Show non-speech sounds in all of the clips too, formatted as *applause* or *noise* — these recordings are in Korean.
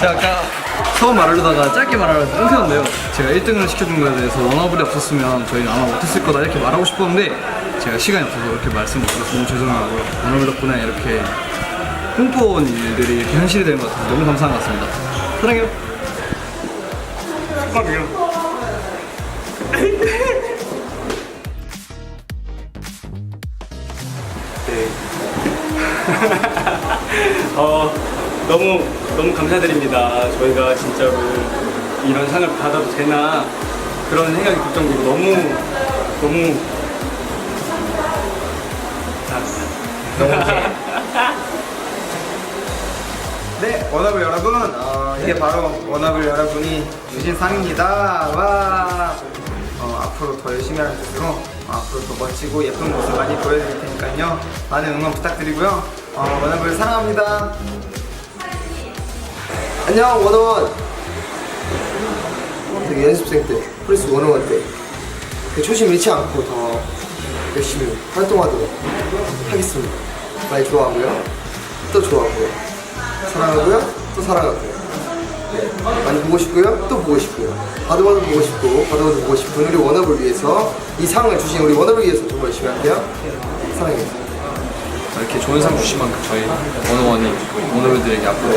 제가 아까 처음 말하려다가 짧게 말하려다 끊겼는데요. 제가 1등을 시켜준 거에 대해서 원어블이 없었으면 저희는 아마 못했을 거다 이렇게 말하고 싶었는데 제가 시간이 없어서 이렇게 말씀 못 드려서 너무 죄송하고요. 원어블 덕분에 이렇게 꿈꿔온 일들이 이렇게 현실이 되는 것 같아서 너무 감사한 것 같습니다. 사랑해요. 사랑해요. *laughs* 어, 너무 너무 감사드립니다. 저희가 진짜로 이런 상을 받아도 되나 그런 생각이 들 정도로 너무 너무 네, 워너블 여러분, 어, 이게 바로 워너블 여러분이 주신 상입니다. 와, 어, 앞으로 더 열심히 할수 있도록 어, 앞으로 더 멋지고 예쁜 모습 많이 보여드릴 테니까요. 많은 응원 부탁드리고요. 어, 워너블 사랑합니다. 안녕 원어원 되게 연습생 때 프리스 원어원 때 그 초심 잃지 않고 더 열심히 활동하도록 하겠습니다 많이 좋아하고요 또 좋아하고요 사랑하고요. 또 사랑하고요. 네, 많이 보고 싶고요. 또 보고 싶고요. 봐도 보고 싶고 봐도 보고 싶은 우리 원어블 위해서 이 상을 주신 우리 원어블 위해서 정말 열심히 할게요. 사랑해요. 이렇게 좋은 상 주신 만큼 저희 원어원이 원어분들에게 앞으로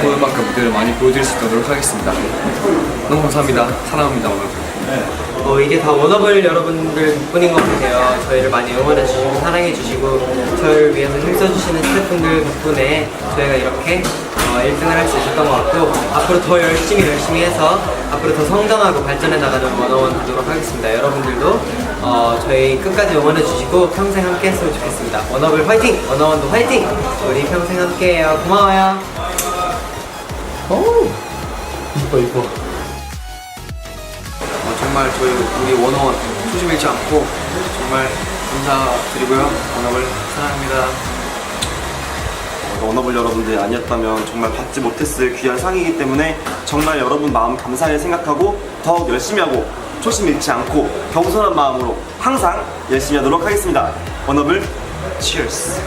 좋은 만큼 무대를 많이 보여드릴 수 있도록 노력하겠습니다. 너무 감사합니다. 사랑합니다, 원어분. 어, 이게 다 워너블 여러분들 덕분인 것 같아요. 저희를 많이 응원해주시고 사랑해주시고 저희를 위해서 힘써주시는 스태프분들 덕분에 저희가 이렇게 어, 1등을 할 수 있었던 것 같고 앞으로 더 열심히 열심히 해서 앞으로 더 성장하고 발전해 나가는 워너원 되도록 하겠습니다. 여러분들도 어, 저희 끝까지 응원해주시고 평생 함께 했으면 좋겠습니다. 워너블 화이팅! 워너원도 화이팅! 우리 평생 함께해요. 고마워요. 어, 정말 저희 우리 원어원 초심 잃지 않고 정말 감사드리고요. 원어를 사랑합니다. 워너블 여러분들 아니었다면 정말 받지 못했을 귀한 상이기 때문에 정말 여러분 마음 감사히 생각하고 더욱 열심히 하고 초심 잃지 않고 겸손한 마음으로 항상 열심히 하도록 하겠습니다. 워너블 치얼스.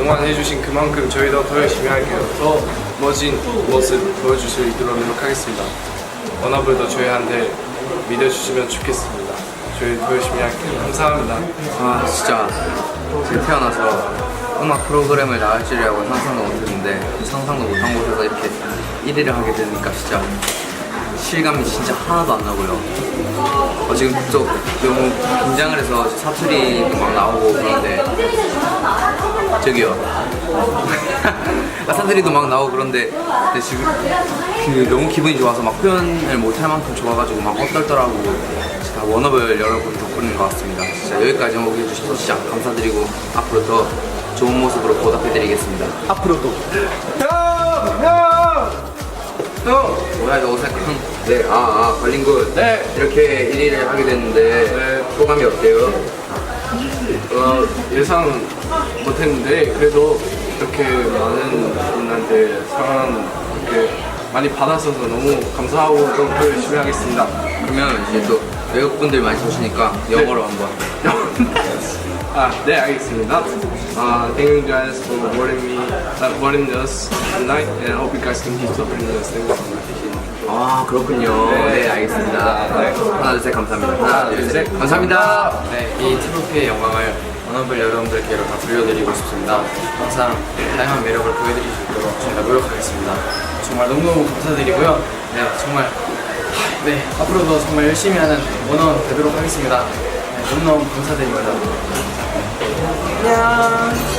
응원해주신 그만큼 저희도 더 열심히 할게요. 더 멋진 모습 보여줄 수 있도록 노력하겠습니다. 워너블도 저희한테 믿어주시면 좋겠습니다. 저희 더 열심히 할게요. 감사합니다. 아 진짜 제가 태어나서 음악 프로그램을 나갈 줄이라고 상상도 못했는데 상상도 못한 곳에서 이렇게 1위를 하게 되니까 진짜 실감이 진짜 하나도 안 나고요. 어, 지금 또 너무 긴장을 해서 사투리도 막 나오고 그런데 저기요. *laughs* 아, 사투리도 막 나오고 그런데 근데 지금 그 너무 기분이 좋아서 막 표현을 못할 만큼 좋아가지고 막 엇떨떨하고 진짜 워너블 여러분 덕분인 것 같습니다. 진짜 여기까지 오게 해주셔서 진짜 감사드리고 앞으로 더 좋은 모습으로 보답해드리겠습니다. 앞으로도. 뭐야 이거 어색한. 네, 아, 아, 걸린굿. 네. 이렇게 1위를 하게 됐는데 소감이 어때요? 어, 예상 못했는데 그래도 이렇게 많은 분한테 사랑 이렇게 많이 받았어서 너무 감사하고 또더 열심히 하겠습니다. 그러면 이제 또 외국분들 많이 보시니까 영어로 한번. 아, 네, 알겠습니다. Uh, thank you guys for supporting me, uh, supporting us tonight, and I hope you guys can keep supporting us. Thank you so much. 아 그렇군요. 네, 알겠습니다. 하나 둘셋 감사합니다. 하나 둘셋 감사합니다. 네, 이 트로피의 영광을 워너블 여러분들께로 다 돌려드리고 싶습니다. 항상 다양한 매력을 보여드릴 수 있도록 저희가 노력하겠습니다. 정말 너무너무 감사드리고요. 네, 정말 하, 네 앞으로도 정말 열심히 하는 원어원 되도록 하겠습니다. 네, 너무너무 감사드립니다. 안녕.